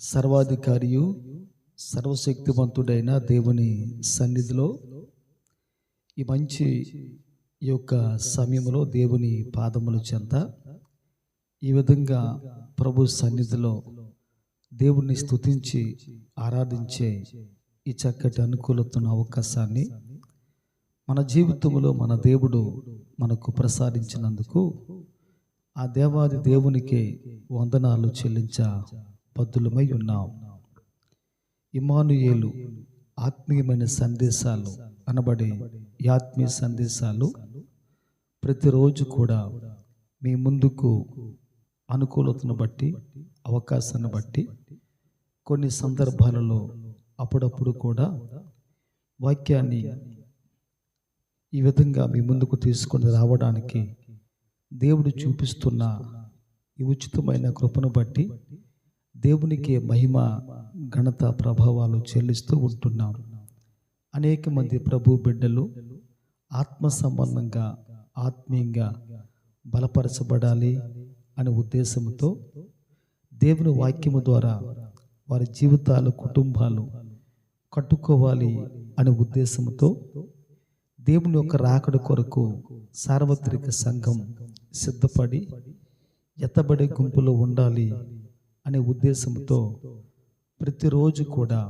సర్వాధికారియు సర్వశక్తివంతుడైన దేవుని సన్నిధిలో ఈ మంచి ఈ యొక్క సమయంలో దేవుని పాదముల చెంత ఈ విధంగా ప్రభు సన్నిధిలో దేవుణ్ణి స్తుతించి ఆరాధించే ఈ చక్కటి అనుకూలతున్న అవకాశాన్ని మన జీవితంలో మన దేవుడు మనకు ప్రసాదించినందుకు ఆ దేవాది దేవునికి వందనాలు చెల్లించ బద్దులమై ఉన్నాం ఇమానుయేలు ఆత్మీయమైన సందేశాలు అనబడే ఆత్మీయ సందేశాలు ప్రతిరోజు కూడా మీ ముందుకు అనుకూలతను బట్టి అవకాశాన్ని బట్టి కొన్ని సందర్భాలలో అప్పుడప్పుడు కూడా వాక్యాన్ని ఈ విధంగా మీ ముందుకు తీసుకొని రావడానికి దేవుడు చూపిస్తున్న ఈ ఉచితమైన కృపను బట్టి దేవునికి మహిమ ఘనత ప్రభావాలు చెల్లిస్తూ ఉంటున్నాం. అనేక మంది ప్రభు బిడ్డలు ఆత్మ సంబంధంగా ఆత్మీయంగా బలపరచబడాలి అనే ఉద్దేశంతో దేవుని వాక్యము ద్వారా వారి జీవితాలు కుటుంబాలు కట్టుకోవాలి అనే ఉద్దేశంతో దేవుని యొక్క రాకడ కొరకు సార్వత్రిక సంఘం సిద్ధపడి ఎత్తబడే గుంపులో ఉండాలి అనే ఉద్దేశంతో ప్రతిరోజు కూడా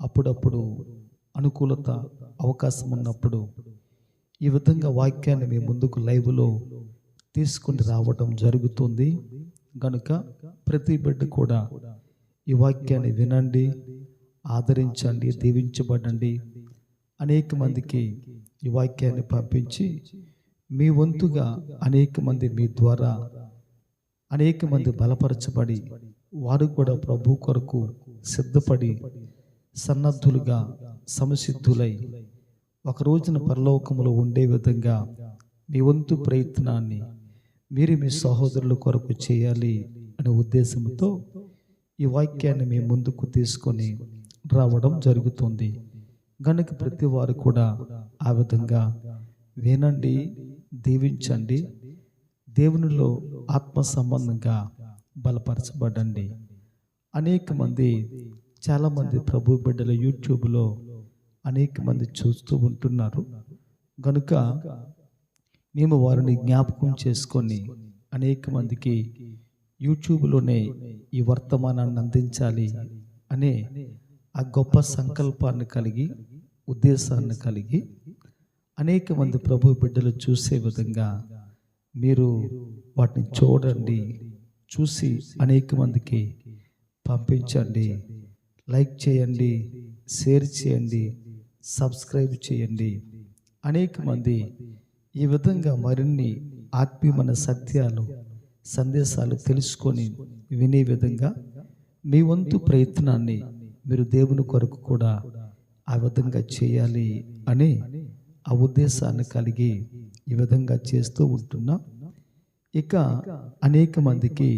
అప్పుడప్పుడు అనుకూలత అవకాశం ఉన్నప్పుడు ఈ విధంగా వాక్యాన్ని మీ ముందుకు లైవ్లో తీసుకుని రావడం జరుగుతుంది. కనుక ప్రతి బిడ్డ కూడా ఈ వాక్యాన్ని వినండి ఆదరించండి దీవించబడండి. అనేక మందికి ఈ వాక్యాన్ని పంపించి మీ వంతుగా అనేక మంది మీ ద్వారా అనేక మంది బలపరచబడి వారు కూడా ప్రభు కొరకు సిద్ధపడి సన్నద్ధులుగా సమసిద్ధులై ఒక రోజున పరలోకములో ఉండే విధంగా మీ వంతు ప్రయత్నాన్ని మీరు మీ సహోదరుల కొరకు చేయాలి అనే ఉద్దేశంతో ఈ వాక్యాన్ని మీ ముందుకు తీసుకొని రావడం జరుగుతుంది. గనుక ప్రతి వారు కూడా ఆ విధంగా వినండి దీవించండి. దేవునిలో ఆత్మ సంబంధంగా బలపరచబడండి. అనేక మంది చాలామంది ప్రభు బిడ్డల యూట్యూబ్లో అనేక మంది చూస్తూ ఉంటున్నారు. కనుక మేము వారిని జ్ఞాపకం చేసుకొని అనేక మందికి యూట్యూబ్లోనే ఈ వర్తమానాన్ని అందించాలి అనే ఆ గొప్ప సంకల్పాన్ని కలిగి ఉద్దేశాన్ని కలిగి అనేక మంది ప్రభు బిడ్డలు చూసే విధంగా మీరు వాటిని చూడండి. చూసి అనేక మందికి పంపించండి. లైక్ చేయండి షేర్ చేయండి సబ్స్క్రైబ్ చేయండి. అనేక మంది ఈ విధంగా మరిన్ని ఆత్మీయమైన సత్యాలు సందేశాలు తెలుసుకొని వినే విధంగా మీ వంతు ప్రయత్నాన్ని మీరు దేవుని కొరకు కూడా ఆ విధంగా చేయాలి అని ఆ ఉద్దేశాన్ని కలిగి ఈ విధంగా చేస్తూ ఉంటున్నా. ఇక అనేక మందికి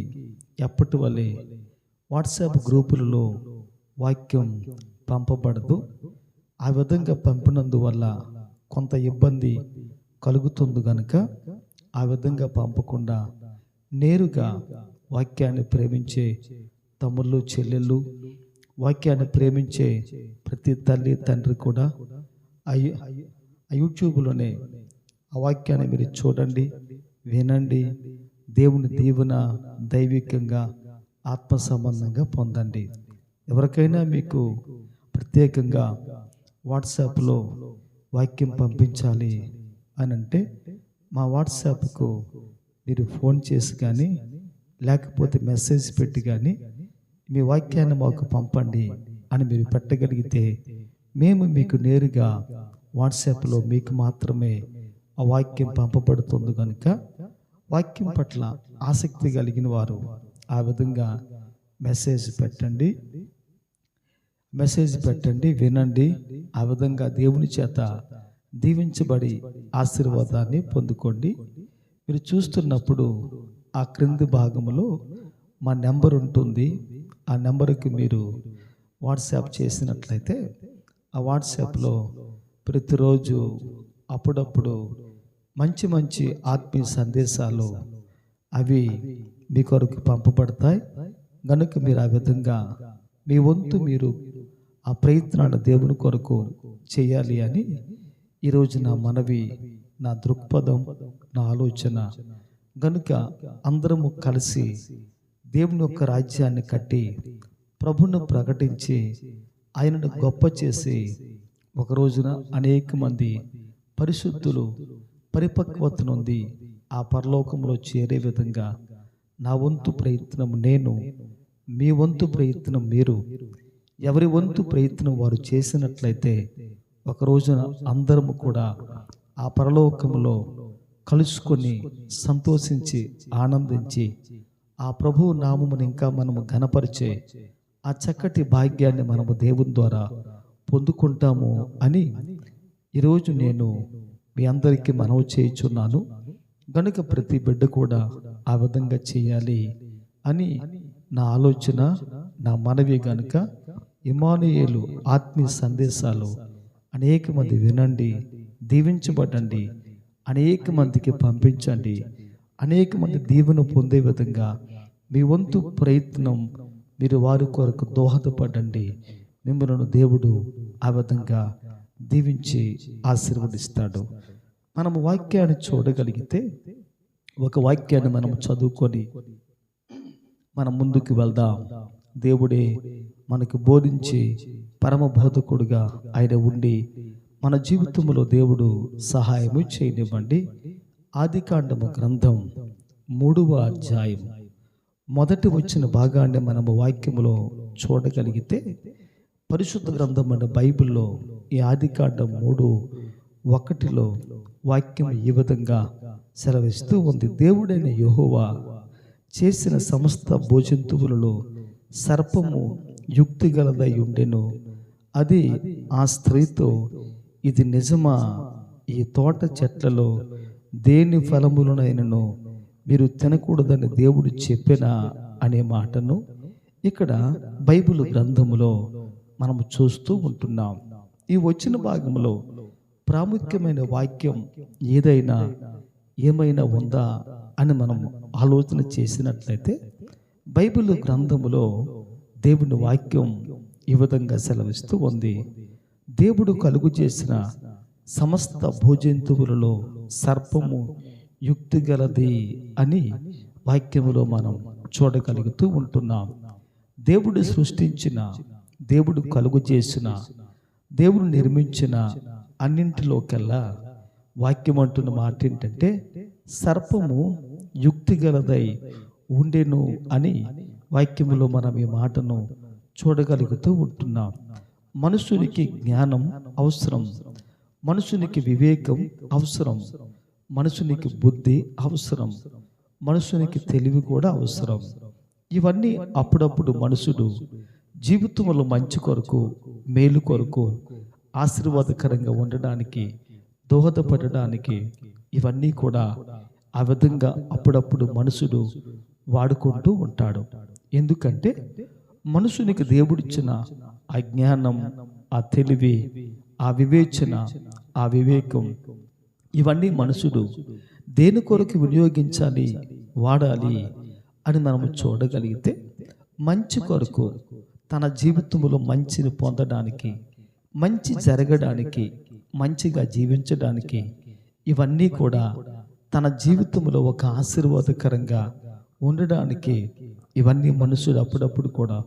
ఎప్పటి వలె వాట్సాప్ గ్రూపులలో వాక్యం పంపబడదు. ఆ విధంగా పంపినందువల్ల కొంత ఇబ్బంది కలుగుతుంది కనుక ఆ విధంగా పంపకుండా నేరుగా వాక్యాన్ని ప్రేమించే తమ్ముళ్ళు చెల్లెళ్ళు వాక్యాన్ని ప్రేమించే ప్రతి తల్లి తండ్రి కూడా ఆ ఆ యూట్యూబ్లోనే ఆ వాక్యాన్ని మీరు చూడండి. వినండి. దేవుని దీవెన దైవికంగా ఆత్మ సంబంధంగా పొందండి. ఎవరికైనా మీకు ప్రత్యేకంగా వాట్సాప్లో వాక్యం పంపించాలి అని అంటే మా వాట్సాప్కు మీరు ఫోన్ చేసి కానీ లేకపోతే మెసేజ్ పెట్టి కానీ మీ వాక్యాన్ని మాకు పంపండి అని మీరు పెట్టగలిగితే మేము మీకు నేరుగా వాట్సాప్లో మీకు మాత్రమే ఆ వాక్యం పంపబడుతుంది కనుక వాక్యం పట్ల ఆసక్తి కలిగిన వారు ఆ విధంగా మెసేజ్ పెట్టండి. మెసేజ్ పెట్టండి వినండి. ఆ విధంగా దేవుని చేత దీవించబడి ఆశీర్వాదాన్ని పొందుకోండి. మీరు చూస్తున్నప్పుడు ఆ క్రింది భాగంలో మా నెంబర్ ఉంటుంది. ఆ నెంబర్కి మీరు వాట్సాప్ చేసినట్లయితే ఆ వాట్సాప్లో ప్రతిరోజు అప్పుడప్పుడు మంచి మంచి ఆత్మీయ సందేశాలు అవి మీ కొరకు పంపబడతాయి. గనుక మీరు ఆ విధంగా మీ వంతు మీరు ఆ ప్రయత్నాన్ని దేవుని కొరకు చేయాలి అని ఈరోజు నా మనవి నా దృక్పథం నా ఆలోచన. గనుక అందరము కలిసి దేవుని యొక్క రాజ్యాన్ని కట్టి ప్రభును ప్రకటించి ఆయనను గొప్ప చేసి ఒక రోజున అనేక మంది పరిశుద్ధులు పరిపక్వత నుండి ఆ పరలోకంలో చేరే విధంగా నా వంతు ప్రయత్నం నేను మీ వంతు ప్రయత్నం మీరు. ఎవరి వంతు ప్రయత్నం వారు చేసినట్లయితే ఒక రోజున అందరము కూడా ఆ పరలోకంలో కలుసుకొని సంతోషించి ఆనందించి ఆ ప్రభువు నామమును ఇంకా మనము ఘనపరిచే ఆ చక్కటి భాగ్యాన్ని మనము దేవుని ద్వారా పొందుకుంటాము అని ఈరోజు నేను మీ అందరికీ మనవి చేయుచున్నాను. గనుక ప్రతి బిడ్డ కూడా ఆ విధంగా చేయాలి అని నా ఆలోచన నా మనవి గనుక ఇమానుయేలు ఆత్మీయ సందేశాలు అనేక మంది వినండి దీవించబడండి అనేక మందికి పంపించండి అనేక మంది దీవెన పొందే విధంగా మీ వంతు ప్రయత్నం మీరు వారి కొరకు దోహదపడండి. మిమ్మల్ని దేవుడు ఆ విధంగా దీవించి ఆశీర్వదిస్తాడు. మనము వాక్యాన్ని చూడగలిగితే ఒక వాక్యాన్ని మనం చదువుకొని మనం ముందుకు వెళ్దాం. దేవుడే మనకు బోధించి పరమ బోధకుడుగా ఆయన ఉండి మన జీవితంలో దేవుడు సహాయము చేయనివ్వండి. ఆదికాండము గ్రంథం మూడవ అధ్యాయం మొదటి వచ్చిన భాగాన్ని మనము వాక్యములో చూడగలిగితే పరిశుద్ధ గ్రంథం అనే బైబిల్లో ఈ ఆదికాండం మూడు ఒకటిలో వాక్యం ఈ విధంగా సెలవిస్తూ ఉంది. దేవుడైన యహోవా చేసిన సమస్త భోజంతువులలో సర్పము యుక్తి గలదై ఉండెను. అది ఆ స్త్రీతో ఇది నిజమా? ఈ తోట చెట్లలో దేని ఫలములనైనను మీరు తినకూడదని దేవుడు చెప్పినా? అనే మాటను ఇక్కడ బైబిల్ గ్రంథములో మనము చూస్తూ ఉంటున్నాం. ఈ వచ్చిన భాగంలో ప్రాముఖ్యమైన వాక్యం ఏదైనా ఏమైనా ఉందా అని మనం ఆలోచన చేసినట్లయితే బైబిల్ గ్రంథములో దేవుని వాక్యం ఈ విధంగా సెలవిస్తూ ఉంది. దేవుడు కలుగు చేసిన సమస్త భోజంతువులలో సర్పము యుక్తి గలది అని వాక్యములో మనం చూడగలుగుతూ ఉంటున్నాం. దేవుడు సృష్టించిన దేవుడు కలుగు చేసిన దేవుడు నిర్మించిన అన్నింటిలోకెల్లా వాక్యం అంటున్న మాట ఏంటంటే సర్పము యుక్తి గలదై ఉండెను అని వాక్యములో మనం ఈ మాటను చూడగలుగుతూ ఉంటున్నాం. మనుషునికి జ్ఞానం అవసరం. మనుషునికి వివేకం అవసరం. మనుషునికి బుద్ధి అవసరం. మనుషునికి తెలివి కూడా అవసరం. ఇవన్నీ అప్పుడప్పుడు మనుషుడు జీవితంలో మంచి కొరకు మేలు కొరకు ఆశీర్వాదకరంగా ఉండడానికి దోహదపడడానికి ఇవన్నీ కూడా ఆ విధంగా అప్పుడప్పుడు మనుషుడు వాడుకుంటూ ఉంటాడు. ఎందుకంటే మనుషునికి దేవుడిచ్చిన ఆ జ్ఞానం ఆ తెలివి ఆ వివేచన ఆ వివేకం ఇవన్నీ మనుషుడు దేని కొరకు వినియోగించాలి వాడాలి అని మనము చూడగలిగితే మంచి కొరకు తన జీవితంలో మంచిని పొందడానికి మంచి జరగడానికి మంచిగా జీవించడానికి ఇవన్నీ కూడా తన జీవితంలో ఒక ఆశీర్వాదకరంగా ఉండడానికి ఇవన్నీ మనుషుడు అప్పుడప్పుడు కూడా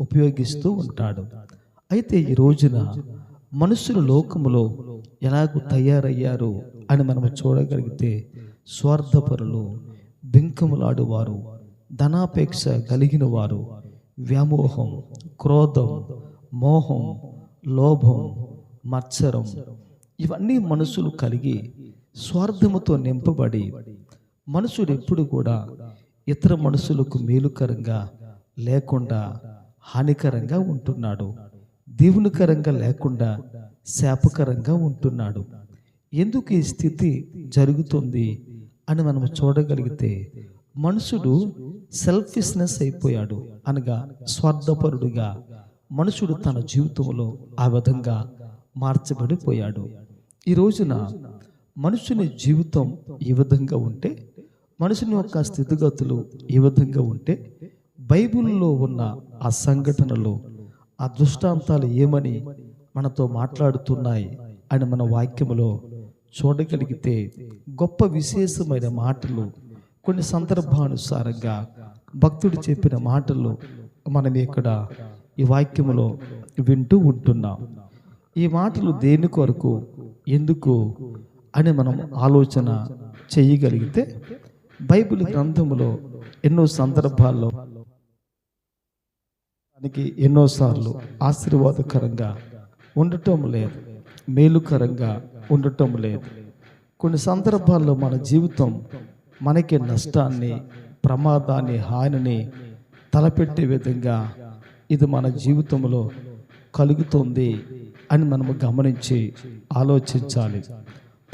ఉపయోగిస్తూ ఉంటాడు. అయితే ఈ రోజున మనుషులు లోకములో ఎలాగూ తయారయ్యారు అని మనం చూడగలిగితే స్వార్థపరులు బింకములాడువారు ధనాపేక్ష కలిగిన వారు వ్యామోహం క్రోధం మోహం లోభం మత్సరం ఇవన్నీ మనసులు కలిగి స్వార్థముతో నింపబడి మనుషుడు ఎప్పుడు కూడా ఇతర మనుషులకు మేలుకరంగా లేకుండా హానికరంగా ఉంటున్నాడు. దీవునికరంగా లేకుండా శాపకరంగా ఉంటున్నాడు. ఎందుకు ఈ స్థితి జరుగుతుంది అని మనం చూడగలిగితే మనుషుడు సెల్ఫిష్నెస్ అయిపోయాడు అనగా స్వార్థపరుడుగా. మనుషుడు తన జీవితంలో ఆ విధంగా మార్చబడిపోయాడు. ఈ రోజున మనుషుని జీవితం ఈ విధంగా ఉంటే మనుషుని యొక్క స్థితిగతులు ఈ విధంగా ఉంటే బైబిల్లో ఉన్న ఆ సంఘటనలు ఆ దృష్టాంతాలు ఏమని మనతో మాట్లాడుతున్నాయి అని మన వాక్యములో చూడగలిగితే గొప్ప విశేషమైన మాటలు కొన్ని సందర్భానుసారంగా భక్తుడు చెప్పిన మాటలు మనం ఇక్కడ ఈ వాక్యములో వింటూ ఉంటున్నాం. ఈ మాటలు దేని కొరకు ఎందుకు అని మనం ఆలోచన చేయగలిగితే బైబిల్ గ్రంథములో ఎన్నో సందర్భాల్లో దానికి ఎన్నోసార్లు ఆశీర్వాదకరంగా ఉండటం లేదు మేలుకరంగా ఉండటం లేదు. కొన్ని సందర్భాల్లో మన జీవితం మనకి నష్టాన్ని ప్రమాదాన్ని హానిని తలపెట్టే విధంగా ఇది మన జీవితంలో కలుగుతుంది అని మనము గమనించి ఆలోచించాలి.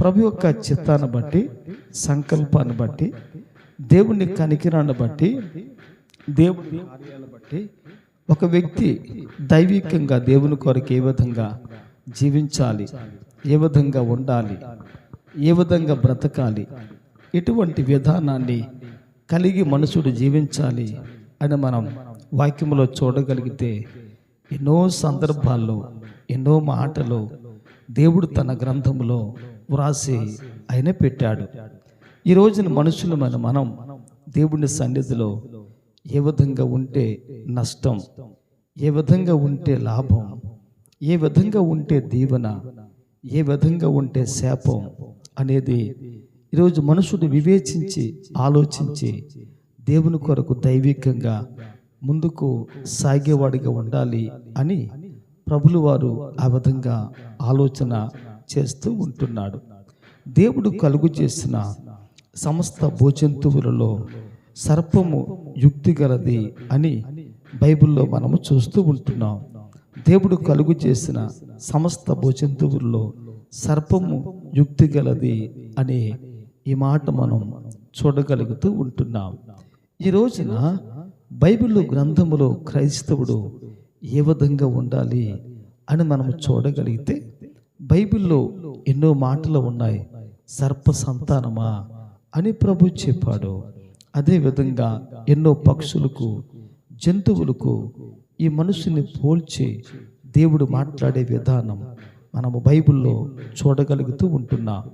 ప్రభు యొక్క చిత్తాన్ని బట్టి సంకల్పాన్ని బట్టి దేవుని కనికిరాన్ని బట్టి దేవుని కార్యాలను బట్టి ఒక వ్యక్తి దైవికంగా దేవుని కొరకు ఏ విధంగా జీవించాలి ఏ విధంగా ఉండాలి ఏ విధంగా బ్రతకాలి ఇటువంటి విధానాన్ని కలిగి మనుషుడు జీవించాలి అని మనం వాక్యంలో చూడగలిగితే ఎన్నో సందర్భాల్లో ఎన్నో మాటలు దేవుడు తన గ్రంథంలో వ్రాసి ఆయన పెట్టాడు. ఈ రోజున మనుషులమైన మనం దేవుని సన్నిధిలో ఏ విధంగా ఉంటే నష్టం ఏ విధంగా ఉంటే లాభం ఏ విధంగా ఉంటే దీవెన ఏ విధంగా ఉంటే శాపం అనేది ఈరోజు మనుషుడు వివేచించి ఆలోచించి దేవుని కొరకు దైవికంగా ముందుకు సాగేవాడిగా ఉండాలి అని ప్రభులు వారు ఆ విధంగా ఆలోచన చేస్తూ ఉంటున్నాడు. దేవుడు కలుగు చేసిన సమస్త భోజంతువులలో సర్పము యుక్తి గలది అని బైబిల్లో మనము చూస్తూ ఉంటున్నాం. దేవుడు కలుగు చేసిన సమస్త భోజంతువుల్లో సర్పము యుక్తి గలది అనే ఈ మాట మనం చూడగలుగుతూ ఉంటున్నాం. ఈ రోజున బైబిల్ గ్రంథములో క్రైస్తవుడు ఏ విధంగా ఉండాలి అని మనం చూడగలిగితే బైబిల్లో ఎన్నో మాటలు ఉన్నాయి. సర్ప సంతానమా అని ప్రభు చెప్పాడు. అదేవిధంగా ఎన్నో పక్షులకు జంతువులకు ఈ మనుషుని పోల్చి దేవుడు మాట్లాడే విధానం మనము బైబిల్లో చూడగలుగుతూ ఉంటున్నాం.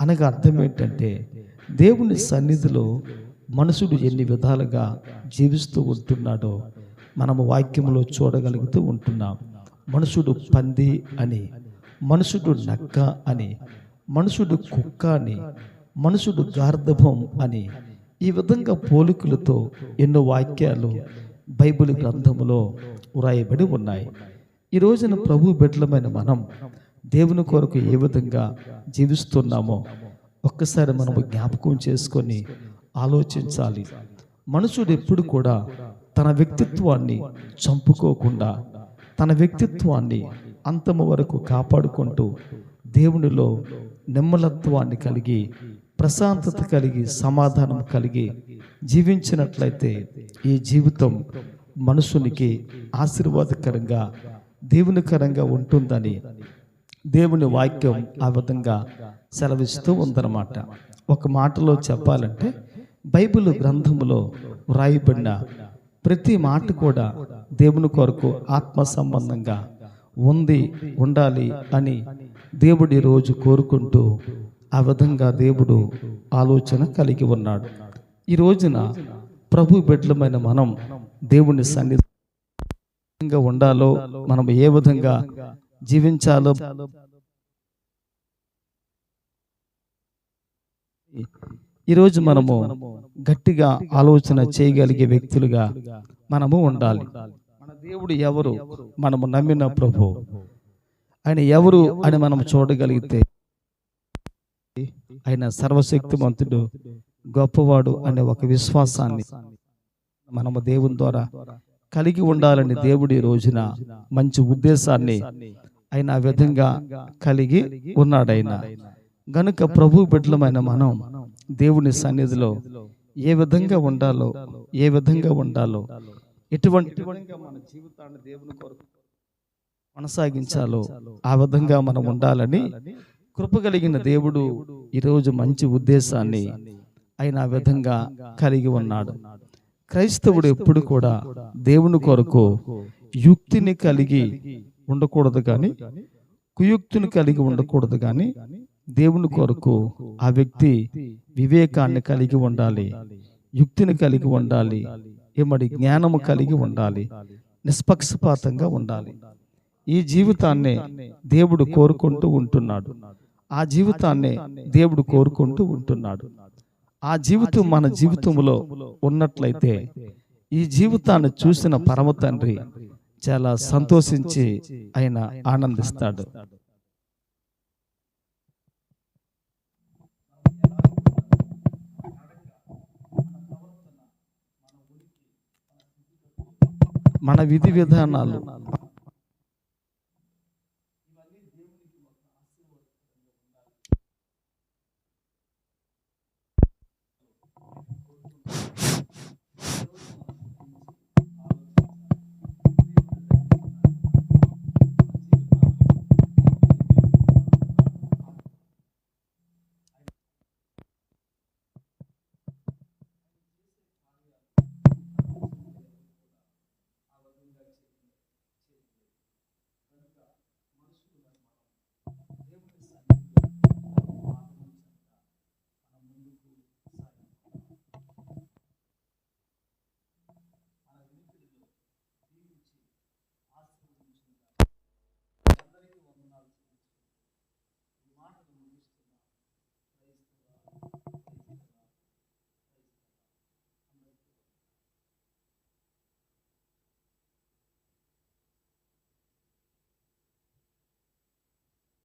అనగా అర్థం ఏంటంటే దేవుని సన్నిధిలో మనుషుడు ఎన్ని విధాలుగా జీవిస్తూ ఉంటున్నాడో మనము వాక్యంలో చూడగలుగుతూ ఉంటున్నాం. మనుషుడు పంది అని మనుషుడు నక్క అని మనుషుడు కుక్క అని మనుషుడు గార్ధభం అని ఈ విధంగా పోలికలతో ఎన్నో వాక్యాలు బైబిల్ గ్రంథములో వ్రాయబడి ఉన్నాయి. ఈ రోజున ప్రభు బిడ్డలమైన మనం దేవుని కొరకు ఏ విధంగా జీవిస్తున్నామో ఒక్కసారి మనము జ్ఞాపకం చేసుకొని ఆలోచించాలి. మనుషుడు ఎప్పుడు కూడా తన వ్యక్తిత్వాన్ని చంపుకోకుండా తన వ్యక్తిత్వాన్ని అంతము వరకు కాపాడుకుంటూ దేవునిలో నిమ్మలత్వాన్ని కలిగి ప్రశాంతత కలిగి సమాధానం కలిగి జీవించినట్లయితే ఈ జీవితం మనుషునికి ఆశీర్వాదకరంగా దేవునికరంగా ఉంటుందని దేవుని వాక్యం ఆ విధంగా సెలవిస్తూ ఉందన్నమాట. ఒక మాటలో చెప్పాలంటే బైబిల్ గ్రంథములో వ్రాయబడిన ప్రతి మాట కూడా దేవుని కొరకు ఆత్మ సంబంధంగా ఉంది ఉండాలి అని దేవుడి రోజు కోరుకుంటూ ఆ విధంగా దేవుడు ఆలోచన కలిగి ఉన్నాడు. ఈ రోజున ప్రభు బిడ్డలమైన మనం దేవుని సన్నిధి ఉండాలో మనం ఏ విధంగా జీవించాలో. ఈరోజు మనము గట్టిగా ఆలోచన చేయగలిగే వ్యక్తులుగా మనము ఉండాలి. మన దేవుడు ఎవరు? మనము నమ్మిన ప్రభు. ఆయన ఎవరు అని మనం చూడగలిగితే ఆయన సర్వశక్తిమంతుడు గొప్పవాడు అనే ఒక విశ్వాసాన్ని మనము దేవుని ద్వారా కలిగి ఉండాలని దేవుడు ఈ రోజున మంచి ఉద్దేశాన్ని ఆయన ఆ విధంగా కలిగి ఉన్నాడు ఆయన గనుక ప్రభు బిడ్డలమైన మనం దేవుని సన్నిధిలో ఏ విధంగా ఉండాలో ఏ విధంగా ఉండాలో ఎటువంటి మన జీవితాన్ని దేవుని కొరకు కొనసాగించాలో ఆ విధంగా మనం ఉండాలని కృప కలిగిన దేవుడు ఈరోజు మంచి ఉద్దేశాన్ని ఆయన ఆ విధంగా కలిగి ఉన్నాడు. క్రైస్తవుడు ఎప్పుడు కూడా దేవుని కొరకు యుక్తిని కలిగి ఉండకూడదు కానీ కుయుక్తిని కలిగి ఉండకూడదు కానీ దేవుని కొరకు ఆ వ్యక్తి వివేకాన్ని కలిగి ఉండాలి యుక్తిని కలిగి ఉండాలి ఏమడి జ్ఞానము కలిగి ఉండాలి నిష్పక్షపాతంగా ఉండాలి. ఈ జీవితాన్ని దేవుడు కోరుకుంటూ ఉంటున్నాడు. ఆ జీవితాన్ని దేవుడు కోరుకుంటూ ఉంటున్నాడు. ఆ జీవితం మన జీవితంలో ఉన్నట్లయితే ఈ జీవితాన్ని చూసిన పరమ తండ్రి చాలా సంతోషించి ఆయన ఆనందిస్తాడు. మన విధి విధానాలు